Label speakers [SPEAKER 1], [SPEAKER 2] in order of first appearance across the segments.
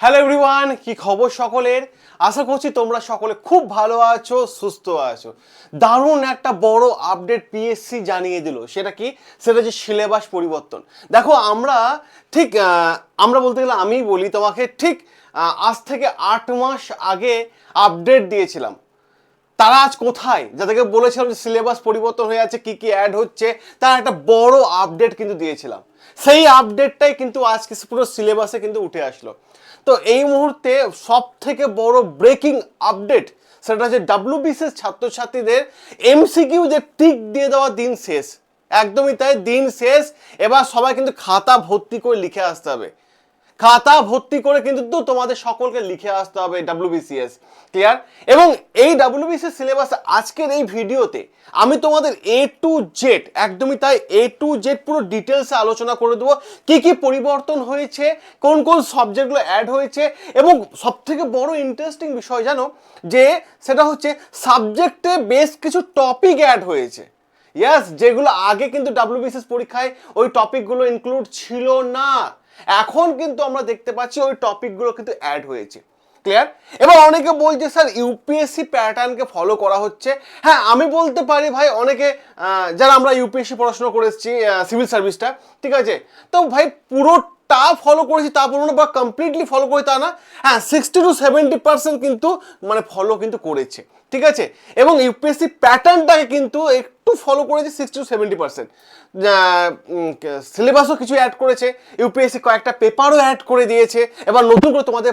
[SPEAKER 1] Hello everyone কি খবর সকলের? আশা করছি তোমরা সকলে খুব ভালো আছো, সুস্থ আছো। দারুণ একটা বড় আপডেট পিএসসি জানিয়ে দিল। সেটা কি? সেটা যে সিলেবাস পরিবর্তন। দেখো, আমরা ঠিক আমরা বলতে গেলে আমি বলি তোমাকে, ঠিক আজ থেকে আট মাস আগে আপডেট দিয়েছিলাম। তারা আজ কোথায়? যাদেরকে বলেছিলাম যে সিলেবাস পরিবর্তন হয়ে যাচ্ছে, কি কি অ্যাড হচ্ছে, তার একটা বড় আপডেট কিন্তু দিয়েছিলাম। সেই আপডেটটাই কিন্তু আজকে পুরো সিলেবাসে কিন্তু উঠে আসলো। তো এই মুহূর্তে সব থেকে বড় ব্রেকিং আপডেট সেটা হচ্ছে ডাব্লিউবিসিএস ছাত্রছাত্রীদের এমসিকিউ যে টিক দিয়ে দেওয়া দিন শেষ। একদমই তাই, দিন শেষ। এবার সবাই কিন্তু খাতা ভর্তি করে লিখে আসতে হবে। খাতা ভর্তি করে কিন্তু তোমাদের সকলকে লিখে আসতে হবে ডাব্লিউবিসিএস ক্লিয়ার এবং এই ডাব্লিউবিসিএস সিলেবাস আজকের এই ভিডিওতে আমি তোমাদের এ টু জেড একদমই তাই এ টু জেড পুরো ডিটেলসে আলোচনা করে দেবো, কি কি পরিবর্তন হয়েছে, কোন কোন সাবজেক্টগুলো অ্যাড হয়েছে, এবং সব থেকে বড় ইন্টারেস্টিং বিষয় জানো যে সেটা হচ্ছে সাবজেক্টে বেশ কিছু টপিক অ্যাড হয়েছে। ইয়াস যেগুলো আগে কিন্তু ডাব্লিউবিসিএস পরীক্ষায় ওই টপিকগুলো ইনক্লুড ছিল না। এখন কিন্তু আমরা দেখতে পাচ্ছি ওই টপিকগুলো কিন্তু অ্যাড হয়েছে। ক্লিয়ার এবার অনেকে বলছে, স্যার ইউপিএসসি প্যাটার্নকে ফলো করা হচ্ছে। হ্যাঁ আমি বলতে পারি ভাই, অনেকে যারা আমরা ইউপিএসসি পড়াশোনা করে এসেছি সিভিল সার্ভিসটা ঠিক আছে? তো ভাই পুরোটা ফলো করেছি, তা বলব না, বা কমপ্লিটলি ফলো করি তা না। হ্যাঁ সিক্সটি টু সেভেন্টি পার্সেন্ট কিন্তু মানে ফলো কিন্তু করেছে, ঠিক আছে? এবং ইউপিএসসি প্যাটার্নটাকে কিন্তু একটু ফলো করেছে সিক্সটি টু সেভেন্টি পার্সেন্ট সিলেবাসও কিছু অ্যাড করেছে ইউপিএসসি কয়েকটা পেপারও অ্যাড করে দিয়েছে। এবার নতুন করে তোমাদের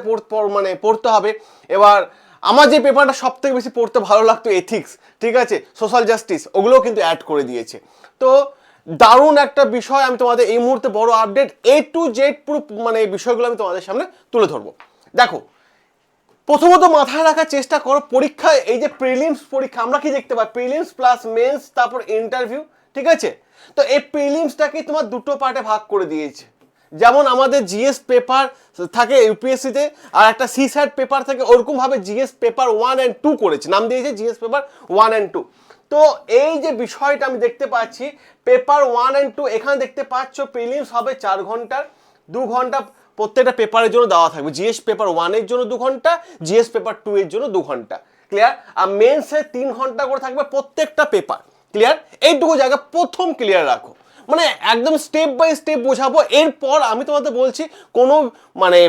[SPEAKER 1] মানে পড়তে হবে। এবার আমার যে পেপারটা সব থেকে বেশি পড়তে ভালো লাগতো এথিক্স ঠিক আছে? সোশ্যাল জাস্টিস ওগুলোও কিন্তু অ্যাড করে দিয়েছে। তো দারুণ একটা বিষয় আমি তোমাদের এই মুহূর্তে বড় আপডেট এ টু জেড পুরো মানে এই বিষয়গুলো আমি তোমাদের সামনে তুলে ধরবো। দেখো, প্রথমত মাথায় রাখার চেষ্টা করো পরীক্ষায়, এই যে প্রিলিমস পরীক্ষা, আমরা কি দেখতে পাই? প্রিলিমস প্লাস মেন্স তারপর ইন্টারভিউ ঠিক আছে? তো এই প্রিলিমসটাকে তোমার দুটো পার্টে ভাগ করে দিয়েছে। যেমন আমাদের জিএস পেপার থাকে ইউপিএসসিতে আর একটা সি স্যাট পেপার থাকে, ওরকমভাবে GS paper one and two করেছে। নাম দিয়েছে GS paper one and two তো এই যে বিষয়টা আমি দেখতে পাচ্ছি পেপার ওয়ান অ্যান্ড টু এখানে দেখতে পাচ্ছ প্রিলিমস হবে চার ঘণ্টার, দু ঘণ্টা প্রত্যেকটা পেপারের জন্য দেওয়া থাকবে। জিএস পেপার ওয়ানের জন্য দু ঘণ্টা জিএস পেপার টু এর জন্য দু ঘণ্টা। ক্লিয়ার আর মেন্সে তিন ঘণ্টা করে থাকবে প্রত্যেকটা পেপার ক্লিয়ার এইটুকু জায়গা প্রথম ক্লিয়ার রাখো। মানে একদম স্টেপ বাই স্টেপ বোঝাবো। এরপর আমি তোমাদের বলছি কোনো মানে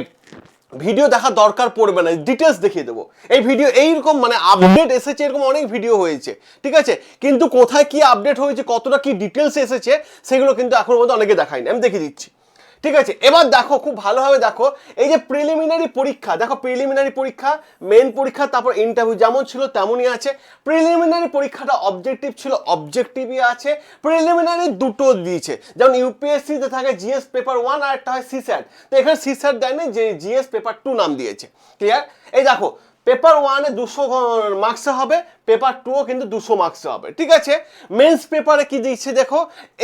[SPEAKER 1] ভিডিও দেখা দরকার পড়বে না ডিটেলস দেখিয়ে দেবো। এই ভিডিও এইরকম মানে আপডেট এসেছে, এরকম অনেক ভিডিও হয়েছে, ঠিক আছে? কিন্তু কোথায় কি আপডেট হয়েছে, কতটা কি ডিটেলস এসেছে, সেগুলো কিন্তু এখন পর্যন্ত অনেকে দেখায়নি। আমি দেখিয়ে দিচ্ছি। ঠিক আছে, এবার দেখো, খুব ভালোভাবে দেখো, এই যে প্রিলিমিনারি পরীক্ষা, দেখো প্রিলিমিনারি পরীক্ষা মেন পরীক্ষা, তারপর ইন্টারভিউ যেমন ছিল তেমনই আছে। প্রিলিমিনারি পরীক্ষাটা অবজেক্টিভ ছিল অবজেক্টিভই আছে। প্রিলিমিনারি দুটো দিয়েছে, যেমন ইউপিএসসিতে থাকে জিএস পেপার ওয়ান আর একটা হয় সিস্যাট তো এখানে সিস্যাট দেয়নি, যে জিএস পেপার টু নাম দিয়েছে। ক্লিয়ার এই দেখো পেপার ওয়ানে দুশো মার্কসে হবে, পেপার টুও কিন্তু দুশো মার্কসে হবে, ঠিক আছে? মেন্স পেপারে কি দিচ্ছে দেখো?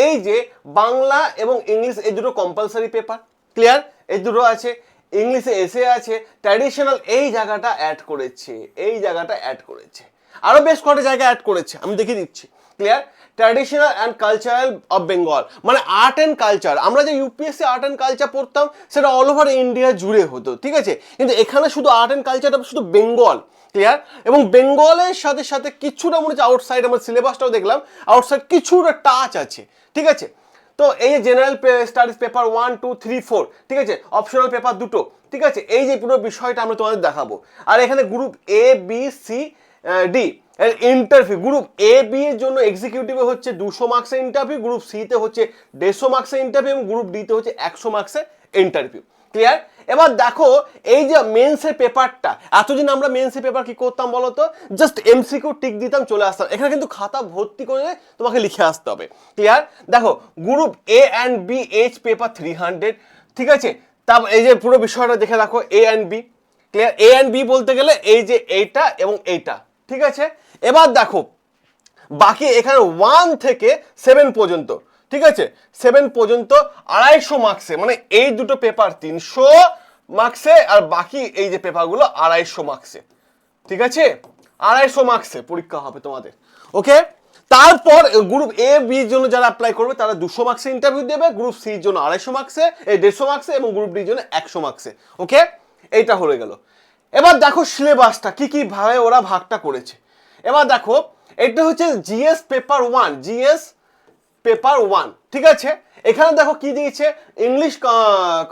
[SPEAKER 1] এই যে বাংলা এবং ইংলিশ এই দুটো কম্পালসারি পেপার ক্লিয়ার এই দুটো আছে, ইংলিশে এসে আছে ট্র্যাডিশনাল এই জায়গাটা অ্যাড করেছে, এই জায়গাটা অ্যাড করেছে। আরও বেশ কটা জায়গা অ্যাড করেছে, আমি দেখিয়ে দিচ্ছি clear traditional and cultural of Bengal মানে আর্ট অ্যান্ড কালচার আমরা যে ইউপিএসসি আর্ট অ্যান্ড কালচার পড়তাম, সেটা অল ওভার ইন্ডিয়া জুড়ে হতো, ঠিক আছে? কিন্তু এখানে শুধু আর্ট অ্যান্ড কালচারটা শুধু বেঙ্গল ক্লিয়ার এবং বেঙ্গলের সাথে সাথে কিছুটা মনে হচ্ছে আউটসাইড আমার সিলেবাসটাও দেখলাম আউটসাইড কিছুটা টাচ আছে, ঠিক আছে? তো এই general studies paper one two three four ঠিক আছে? অপশনাল পেপার দুটো, ঠিক আছে? এই যে পুরো বিষয়টা আমরা তোমাদের দেখাবো। আর এখানে group A B C D interview group A B এর জন্য এক্সিকিউটিভে হচ্ছে দুশো মার্কসের ইন্টারভিউ গ্রুপ সিতে হচ্ছে দেড়শো মার্কসের ইন্টারভিউ এবং গ্রুপ ডিতে হচ্ছে একশো মার্কসের ইন্টারভিউ ক্লিয়ার এবার দেখো, এই যে মেন্সের পেপারটা এতদিন আমরা মেন্সের পেপার কি করতাম বলো তো জাস্ট এমসিকিউ টিক দিতাম, চলে আসতাম। এখানে কিন্তু খাতা ভর্তি করে তোমাকে লিখে আসতে হবে। ক্লিয়ার দেখো group A and B each paper three hundred ঠিক আছে? তারপর এই যে পুরো বিষয়টা দেখে রাখো A and B clear A and B বলতে গেলে এই যে এইটা এবং এইটা, ঠিক আছে? এবার দেখো, বাকি এখানে ওয়ান থেকে সেভেন পর্যন্ত, ঠিক আছে? সেভেন পর্যন্ত আড়াইশো মার্কসে মানে এই দুটো পেপার তিনশো মার্কসে আর বাকি এই যে পেপারগুলো আড়াইশো মার্কসে ঠিক আছে? আড়াইশো মার্কসে পরীক্ষা হবে তোমাদের ওকে তারপর গ্রুপ এ বির জন্য যারা অ্যাপ্লাই করবে, তারা দুশো মার্কসে ইন্টারভিউ দেবে গ্রুপ সির জন্য আড়াইশো মার্কসে এই দেড়শো মার্কসে এবং গ্রুপ ডির জন্য একশো মার্কসে ওকে এইটা হয়ে গেল। এবার দেখো সিলেবাসটা কি কি ভাবে ওরা ভাগটা করেছে। এবার দেখো, এটা হচ্ছে GS paper one, GS paper one, ঠিক আছে? এখানে দেখো কি দিয়েছে? ইংলিশ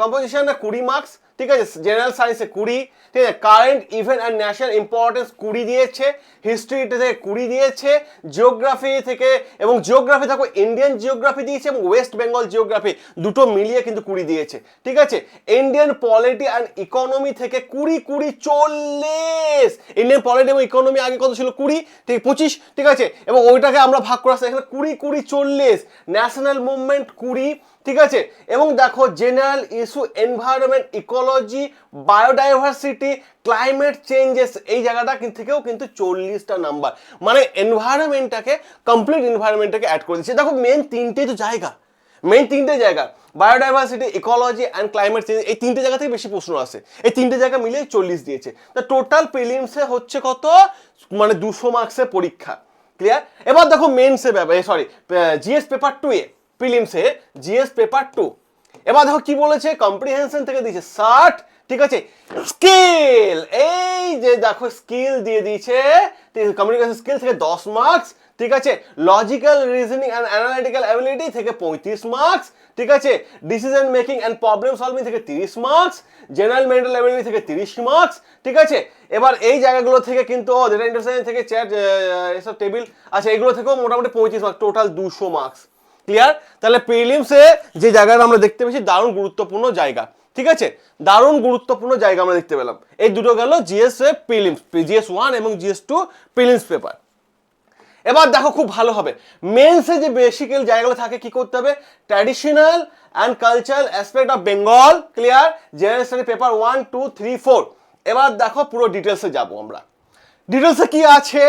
[SPEAKER 1] কম্পোজিশনে কুড়ি মার্কস ঠিক আছে? জেনারেল সায়েন্সে কুড়ি ঠিক আছে current event and national importance কুড়ি দিয়েছে হিস্ট্রি থেকে কুড়ি দিয়েছে জিওগ্রাফি থেকে, এবং জিওগ্রাফি দেখো ইন্ডিয়ান জিওগ্রাফি দিয়েছে এবং ওয়েস্ট বেঙ্গল জিওগ্রাফি দুটো মিলিয়ে কিন্তু কুড়ি দিয়েছে, ঠিক আছে? ইন্ডিয়ান পলিটি অ্যান্ড ইকোনমি থেকে কুড়ি কুড়ি, চল্লিশ! ইন্ডিয়ান পলিটি এবং ইকোনমি আগে কত ছিল? কুড়ি, ঠিক, পঁচিশ, ঠিক আছে? এবং ওইটাকে আমরা ভাগ করে এখানে কুড়ি কুড়ি, চল্লিশ! ন্যাশনাল মুভমেন্ট কুড়ি ঠিক আছে? এবং দেখো general issue environment ecology biodiversity climate changes এই জায়গাটা থেকেও কিন্তু চল্লিশটা নাম্বার মানে এনভায়রনমেন্টটাকে কমপ্লিট এনভায়রনমেন্টটাকে অ্যাড করে দিচ্ছে। দেখো মেন তিনটেই তো জায়গা। মেন তিনটে জায়গা। Biodiversity ecology and climate change এই তিনটে জায়গা থেকে বেশি প্রশ্ন আসে। এই তিনটে জায়গা মিলিয়ে চল্লিশ দিয়েছে। তা টোটাল প্রিলিমসে হচ্ছে কত? মানে দুশো মার্কসের পরীক্ষা। ক্লিয়ার এবার দেখো মেনসে ব্যাপার sorry GS paper two A. প্রিলিমসে GS paper two এবার দেখো কি বলেছে? কম্প্রিহেনশন থেকে দিয়েছে ষাট, ঠিক আছে? স্কিল এই যে দেখো স্কিল দিয়ে দিয়েছে কমিউনিকেশন স্কিল থেকে দশ মার্কস ঠিক আছে? Logical reasoning and analytical ability থেকে পঁয়ত্রিশ মার্কস ঠিক আছে? Decision making and problem solving থেকে তিরিশ মার্কস জেনারেল মেন্টাল অ্যাবিলিটি থেকে তিরিশ মার্কস ঠিক আছে? এবার এই জায়গাগুলো থেকে কিন্তু ডেটা ইন্টারসেন থেকে চ্যাট এসব টেবিল আচ্ছা এগুলো থেকেও মোটামুটি পঁয়ত্রিশ মার্কস টোটাল দুশো মার্কস ক্লিয়ার তাহলে প্রিলিমসে যে জায়গাটা আমরা দেখতে পেয়েছি, দারুণ গুরুত্বপূর্ণ জায়গা। ঠিক আছে? দারুণ গুরুত্বপূর্ণ জায়গা আমরা দেখতে পেলাম। এই দুটো গেল জিএস প্রিলিমস জিএস ওয়ান এবং জিএস টু প্রিলিমস পেপার এবার দেখো খুব ভালো হবে। মেন্সে যে বেসিক্যাল জায়গাগুলো থাকে, কি করতে হবে? Traditional and cultural aspect of Bengal clear general study paper one two three four এবার দেখো পুরো ডিটেলসে যাব আমরা। ডিটেলসে কি আছে?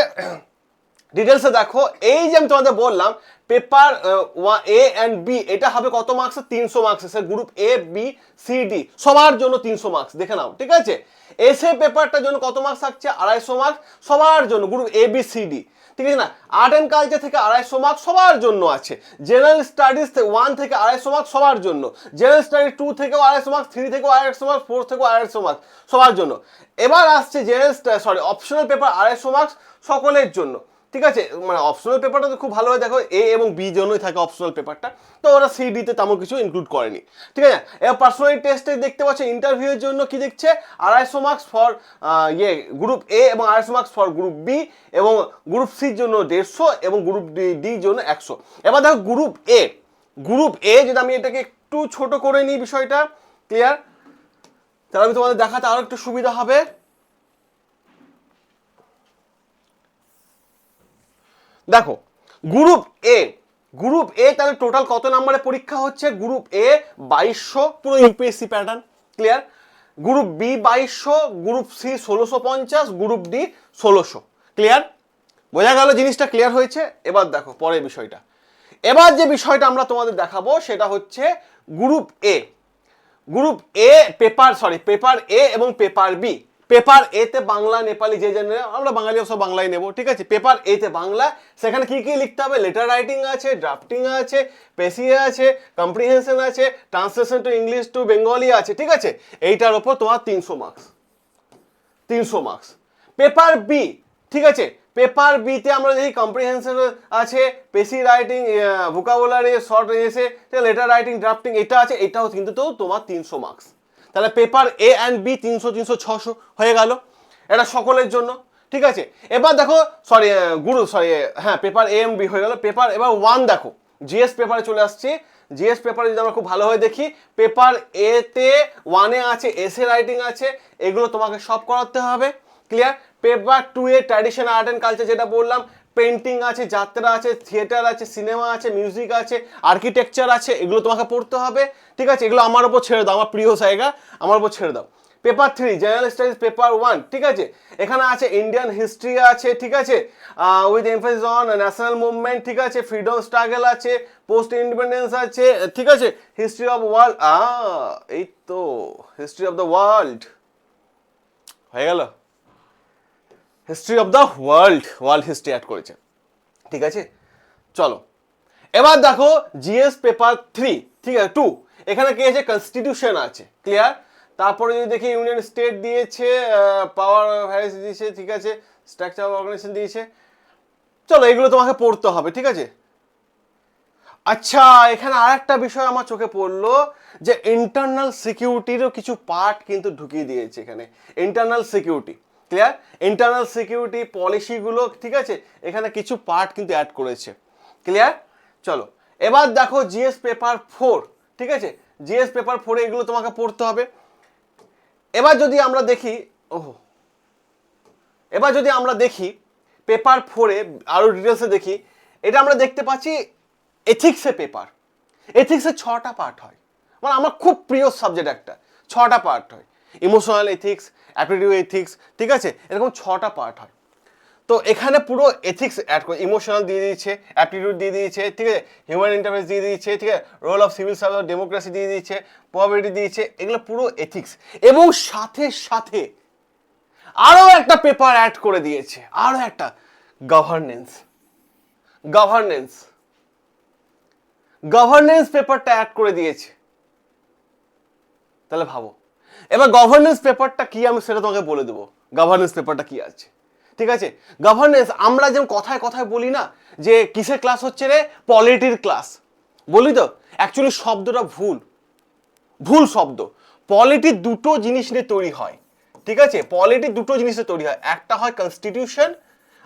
[SPEAKER 1] ডিটেলসে দেখো, এই যে আমি তোমাদের বললাম পেপার এ অ্যান্ড বি এটা হবে কত মার্কস তিনশো marks sir group A B C D সবার জন্য তিনশো মার্কস দেখে নাও, ঠিক আছে? এসে পেপারটার জন্য কত মার্কস থাকছে? আড়াইশো মার্কস সবার জন্য group A B C D ঠিক আছে না? আর্ট অ্যান্ড কালচার থেকে আড়াইশো মার্কস সবার জন্য আছে। জেনারেল স্টাডিজ ওয়ান থেকে আড়াইশো মার্কস সবার জন্য। জেনারেল স্টাডিজ টু থেকেও আড়াইশো মার্কস থ্রি থেকেও আড়াইশো মার্কস ফোর থেকেও আড়াইশো মার্কস সবার জন্য। এবার আসছে জেনারেল সরি অপশনাল পেপার আড়াইশো মার্কস সকলের জন্য। ঠিক আছে মানে অপশনাল পেপারটা তো খুব ভালো হয়। দেখো এ এবং বি জন্যই থাকে অপশনাল পেপারটা তো ওরা সি ডিতে তেমন কিছু ইনক্লুড করেনি। ঠিক আছে? এবার পার্সোনালিটি টেস্টে দেখতে পাচ্ছ ইন্টারভিউয়ের জন্য কি দেখছে? আড়াইশো মার্কস ফর ইয়ে গ্রুপ এ এবং আড়াইশো মার্কস ফর গ্রুপ বি এবং গ্রুপ সির জন্য দেড়শো এবং গ্রুপ ডি ডির জন্য একশো। এবার দেখো গ্রুপ এ গ্রুপ এ যদি আমি এটাকে একটু ছোট করে নিই বিষয়টা ক্লিয়ার তাহলে আমি তোমাদের দেখাতে আরও একটু সুবিধা হবে। দেখো গ্রুপ এ গ্রুপ এ তাহলে টোটাল কত নম্বরে পরীক্ষা হচ্ছে? গ্রুপ এ বাইশশো, পুরো UPSC pattern clear group B বাইশশো গ্রুপ সি ষোলোশো পঞ্চাশ গ্রুপ ডি ষোলোশো ক্লিয়ার বোঝা গেল জিনিসটা ক্লিয়ার হয়েছে? এবার দেখো, পরের বিষয়টা। এবার যে বিষয়টা আমরা তোমাদের দেখাবো, সেটা হচ্ছে group A group A paper sorry paper A এবং পেপার বি পেপার এতে বাংলা নেপালি যে জেনে আমরা বাঙালি সব বাংলায় নেব, ঠিক আছে? পেপার এতে বাংলা, সেখানে কি কি লিখতে হবে? লেটার রাইটিং আছে ড্রাফটিং আছে পেসিয়ে আছে কম্প্রিহেনশন আছে translation to English to Bengali আছে, ঠিক আছে? এইটার ওপর তোমার তিনশো মার্কস তিনশো মার্কস পেপার বি ঠিক আছে? পেপার বিতে আমরা দেখি কম্প্রিহেনশন আছে precis writing vocabulary short essay letter writing drafting এটা আছে, এটাও কিন্তু তো তোমার তিনশো মার্কস তাহলে পেপার এ অ্যান্ড বি তিনশো তিনশো, ছশো হয়ে গেল। এটা সকলের জন্য, ঠিক আছে? এবার দেখো সরি গুরু সরি হ্যাঁ পেপার এ এম বি হয়ে গেল। পেপার এবার ওয়ান দেখো। জিএস পেপারে চলে আসছে। জিএস পেপারে যদি আমরা খুব ভালোভাবে দেখি পেপার এতে ওয়ানে আছে এসে রাইটিং আছে, এগুলো তোমাকে সব করাতে হবে। Clear paper two A tradition art and culture যেটা বললাম পেন্টিং আছে, যাত্রা আছে, থিয়েটার আছে, সিনেমা আছে, মিউজিক আছে, আর্কিটেকচার আছে, এগুলো তোমাকে পড়তে হবে, ঠিক আছে? এগুলো আমার ওপর ছেড়ে দাও, আমার প্রিয় জায়গা, আমার ওপর ছেড়ে দাও। Paper three general studies paper one ঠিক আছে? এখানে আছে ইন্ডিয়ান হিস্ট্রি আছে, ঠিক আছে? With emphasis on national movement ঠিক আছে? ফ্রিডম স্ট্রাগল আছে পোস্ট ইন্ডিপেন্ডেন্স আছে, ঠিক আছে? হিস্ট্রি অফ ওয়ার্ল্ড এই তো হিস্ট্রি অফ দ্য ওয়ার্ল্ড হয়ে গেল। History of the world world history add করেছে। ঠিক আছে? চলো। এবার দেখো জিএস পেপার থ্রি ঠিক আছে? টু এখানে কি আছে? কনস্টিটিউশন আছে। ক্লিয়ার তারপরে যদি দেখি ইউনিয়ন স্টেট দিয়েছে পাওয়ার ভ্যারিস দিয়েছে, ঠিক আছে? স্ট্রাকচার অর্গানাইজেশন দিয়েছে। চলো, এগুলো তোমাকে পড়তে হবে, ঠিক আছে? আচ্ছা এখানে আর একটা বিষয় আমার চোখে পড়ল যে ইন্টারনাল সিকিউরিটিরও কিছু পার্ট কিন্তু ঢুকিয়ে দিয়েছে এখানে। Internal security clear internal security পলিসিগুলো ঠিক আছে? এখানে কিছু পার্ট কিন্তু অ্যাড করেছে। ক্লিয়ার চলো। এবার দেখো জিএস পেপার ফোর ঠিক আছে? জিএস পেপার ফোরে এগুলো তোমাকে পড়তে হবে। এবার যদি আমরা দেখি, ওহো। এবার যদি আমরা দেখি পেপার ফোরে আরও ডিটেলসে দেখি, এটা আমরা দেখতে পাচ্ছি এথিক্সের পেপার এথিক্সের ছটা পার্ট হয়। মানে আমার খুব প্রিয় সাবজেক্ট একটা। ছটা পার্ট হয়। ইমোশনাল এথিক্স অ্যাপটিটিউড এথিক্স ঠিক আছে? এরকম ছটা পার্ট হয়। তো এখানে পুরো এথিক্স অ্যাড করে ইমোশনাল দিয়ে দিয়েছে অ্যাপটিটিউড দিয়ে দিয়েছে, ঠিক আছে? হিউম্যান ইন্টারফেস দিয়ে দিয়েছে, ঠিক আছে? Role of civil service democracy দিয়ে দিয়েছে প্রবাবিলিটি দিয়েছে, এগুলো পুরো এথিক্স এবং সাথে সাথে আরও একটা পেপার অ্যাড করে দিয়েছে আরও একটা গভর্নেন্স গভর্নেন্স গভর্নেন্স পেপারটা অ্যাড করে দিয়েছে। তাহলে ভাবো এবার গভর্নেন্স পেপারটা কি আমি সেটা তোমাকে বলে দেবো। গভর্নেন্স পেপারটা কি আছে? ঠিক আছে? গভর্নেন্স আমরা যেমন কথায় কথায় বলি না যে কিসের ক্লাস হচ্ছে রে? পলিটির ক্লাস বলি তো? অ্যাকচুয়ালি শব্দটা ভুল। ভুল শব্দ। পলিটি দুটো জিনিস নিয়ে তৈরি হয়। ঠিক আছে? পলিটি দুটো জিনিসে তৈরি হয়। একটা হয় কনস্টিটিউশন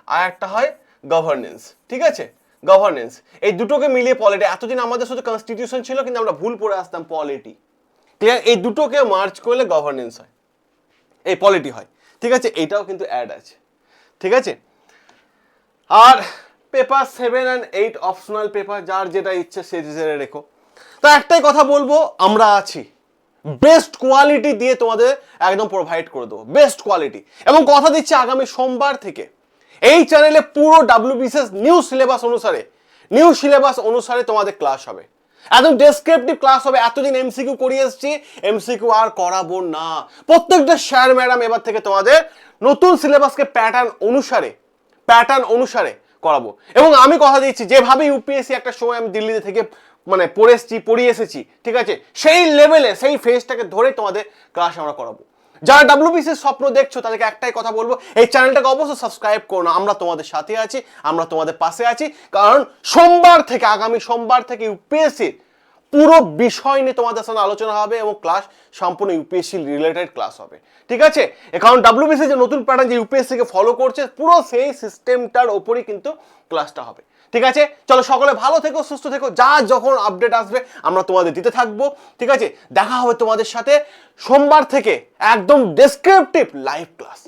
[SPEAKER 1] আর একটা হয় গভর্নেন্স ঠিক আছে? গভর্নেন্স এই দুটোকে মিলিয়ে পলিটি এতদিন আমাদের শুধু কনস্টিটিউশন ছিল, কিন্তু আমরা ভুল পড়ে আসতাম পলিটি ক্লিয়ার এই দুটোকে মার্চ করলে গভর্নেন্স হয়। এই পলিটি হয়। ঠিক আছে? এইটাও কিন্তু অ্যাড আছে। ঠিক আছে? আর paper seven and eight optional paper যার যেটা ইচ্ছে সে জেনে রেখো। তা একটাই কথা বলব, আমরা আছি। বেস্ট কোয়ালিটি দিয়ে তোমাদের একদম প্রোভাইড করে দেবো। বেস্ট কোয়ালিটি এবং কথা দিচ্ছি আগামী সোমবার থেকে। এই চ্যানেলে পুরো ডাব্লিউবিসিএস নিউ সিলেবাস অনুসারে নিউ সিলেবাস অনুসারে তোমাদের ক্লাস হবে। একদম ডেসক্রিপটিভ ক্লাস হবে, এতদিন এমসিকিউ করিয়ে এসেছি। এমসিকিউ আর করাবো না। প্রত্যেকটা স্যার ম্যাডাম এবার থেকে তোমাদের নতুন সিলেবাসকে প্যাটার্ন অনুসারে প্যাটার্ন অনুসারে করাবো। এবং আমি কথা দিচ্ছি, যেভাবে ইউপিএসসি একটা সময় আমি দিল্লিতে থেকে মানে পড়ে এসেছি, পড়িয়ে এসেছি, ঠিক আছে? সেই লেভেলে সেই ফেজটাকে ধরে তোমাদের ক্লাস আমরা করাবো। যারা ডাব্লিউবিসির স্বপ্ন দেখছ, তাদেরকে একটাই কথা বলব, এই চ্যানেলটাকে অবশ্যই সাবস্ক্রাইব করো না। আমরা তোমাদের সাথে আছি, আমরা তোমাদের পাশে আছি, কারণ সোমবার থেকে, আগামী সোমবার থেকে ইউপিএসসির পুরো বিষয় নিয়ে তোমাদের সাথে আলোচনা হবে এবং ক্লাস সম্পূর্ণ ইউপিএসসি রিলেটেড ক্লাস হবে। ঠিক আছে? কারণ ডাব্লিউবিসি যে নতুন প্যাটার্ন যে ইউপিএসসিকে ফলো করছে, পুরো সেই সিস্টেমটার ওপরই কিন্তু ক্লাসটা হবে। ঠিক আছে? চলো সকলে ভালো থেকো, সুস্থ থেকো, যা যখন আপডেট আসবে আমরা তোমাদের দিতে থাকব, ঠিক আছে? দেখা হবে তোমাদের সাথে সোমবার থেকে একদম ডেসক্রিপটিভ লাইভ ক্লাস